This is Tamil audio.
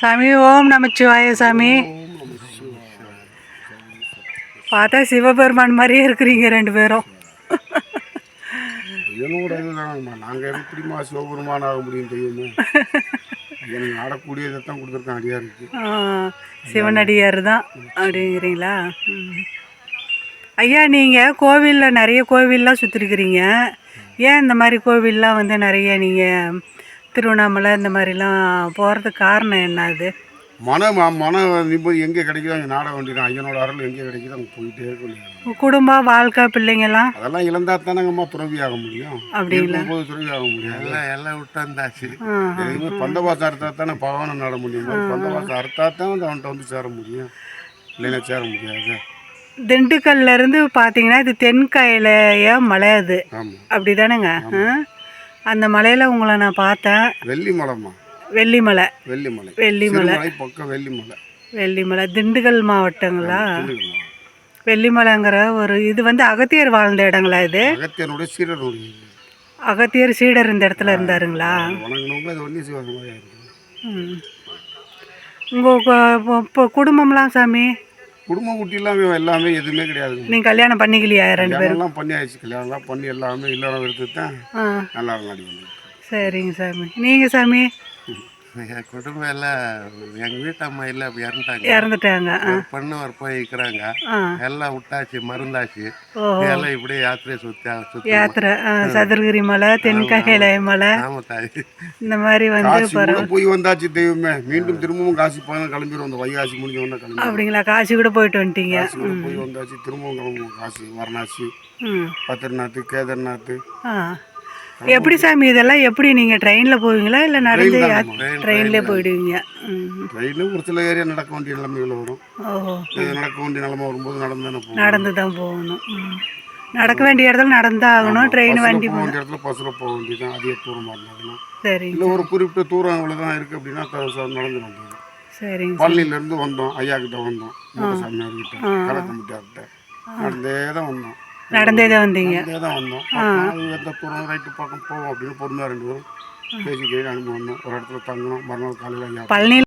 சாமி ஓம் நமச்சிவாய சாமி. பார்த்தா சிவபெருமான் மாதிரியே இருக்கிறீங்க ரெண்டு பேரும். என்னோட இதுதானம்மா. நாங்கள் எப்படிமா சிவபெருமான் ஆக முடியும் தெரியுமே எனக்கு ஆடக்கூடியதை தான் கொடுத்துருக்கேன் அடியாருக்கு. சிவனடியார் தான் அப்படிங்கிறீங்களா. ஐயா நீங்கள் கோவிலில் நிறைய கோவில்லாம் சுற்றிருக்கிறீங்க ஏன் இந்த மாதிரி கோவில்லாம் வந்து நிறைய நீங்கள் திருவண்ணாமலை இந்த மாதிரிலாம் போகிறதுக்கு காரணம் என்ன அது? மன மன நிம்மதி எங்கே கிடைக்குதோ அங்கே நாட வேண்டியதான். ஐயனோட அருள் எங்கே கிடைக்குதோ அங்கே போயிட்டே இருக்க வேண்டியது குடும்பம் வாழ்க்கை பிள்ளைங்கெல்லாம்? அதெல்லாம் இழந்தா தானங்கம்மா துறவி ஆக முடியும். அப்படிங்களா? போது துறவி ஆக முடியாது. எல்லாம் எல்லாம் விட்டாந்தாச்சு. எதுவுமே பந்தவாசம் அறுத்தா தானே பகவானை நட முடியும். பந்தவாசம் அறுத்தா தான் வந்து அவன்கிட்ட வந்து சேர முடியும். இல்லைன்னா சேர முடியாது. திண்டுக்கல்ல இருந்து பார்த்தீங்கன்னா இது தென்காயிலைய மலை அது? அப்படி தானேங்க அந்த மலையில் உங்களை நான் பார்த்தேன். வெள்ளிமலைம்மா. வெள்ளிமலை. வெள்ளிமலை. வெள்ளிமலை. பக்கம் வெள்ளிமலை. வெள்ளிமலை. திண்டுக்கல் மாவட்டங்களா. வெள்ளிமலைங்கிற ஒரு இது வந்து அகத்தியர் வாழ்ந்த இடங்களா இது? அகத்தியனுடைய இது. அகத்தியர் சீடர் இந்த இடத்துல இருந்தாருங்களா? உங்கள் இப்போ குடும்பம்லாம் சாமி? குடும்ப குட்டிலாம் எல்லாமே எதுவுமே கிடையாது நீங்கள் கல்யாணம் பண்ணிக்கலையா? ரெண்டு பேரும்? கல்யாணம்லாம் பண்ணி ஆயிடுச்சு கல்யாணம்லாம் பண்ணி எல்லாமே இல்லறம் எடுத்து தான் நல்லா வந்து சரிங்க சாமி. நீங்கள் சாமி. என் குடும்பம் எல்லாம் எங்க வீட்டு அம்மா இல்ல அப்ப இறந்துட்டாங்க. இறந்துட்டாங்க ஒரு பொண்ணு ஒரு போய் இருக்கிறாங்க. எல்லாம் விட்டாச்சு மருந்தாச்சு எல்லாம் இப்படியே யாத்திரையை சுத்தி சுத்தி யாத்திரை சதுரகிரி மலை தென்காயிலை மலை. இந்த மாதிரி வந்து போய் வந்தாச்சு தெய்வமே. மீண்டும் திரும்பவும் காசி போய் கிளம்பிடுவோம் அந்த வைகாசி முடிஞ்ச உடனே கிளம்பி அப்படிங்களா? காசி கூட போயிட்டு வந்துட்டீங்க. போய் வந்தாச்சு. திரும்பவும் கிளம்புவோம். காசி வாரணாசி பத்ரிநாத் கேதார்நாத் ஆ. எப்படி சாமி இதெல்லாம் எப்படி நீங்கள் ட்ரெயினில் போவீங்களா? இல்லை நடந்து. ட்ரெயின்லேயே போயிடுவீங்க? ம் ட்ரெயினு ஒரு சில ஏரியா நடக்க வேண்டிய நிலைமைகள் வரும். ஓஹோ. நடக்க வேண்டிய நிலைமை வரும்போது நடந்து தானே நடந்து தான் போகணும். நடக்க வேண்டிய இடத்துல நடந்து ஆகணும். ட்ரெயின் வண்டி போக வேண்டிய இடத்துல பஸ்ஸில் போக வேண்டியதான் அதிக தூரமாக இருந்ததுன்னா சரிங்க இல்லை ஒரு குறிப்பிட்ட தூரம் இவ்வளோதான் இருக்குது அப்படின்னா நடந்து வந்தது சரிங்க பழனிலேருந்து வந்தோம். ஐயா கிட்ட வந்தோம் மூட்டசாமியார் கிட்ட கலக்கமுட்டியார்கிட்ட நடந்தே தான் வந்தோம். நடந்தே தான் வந்தீங்க நடந்தே தான் வந்தோம் எந்த தூரம் ரைட்டு பக்கம் போவோம். அப்படின்னு பொறுமையாக ரெண்டு பேரும் பேசி கேட்டு அனுப்பி வந்தோம். ஒரு இடத்துல தங்கணும். மறுநாள் காலையில் ஐயா பழனி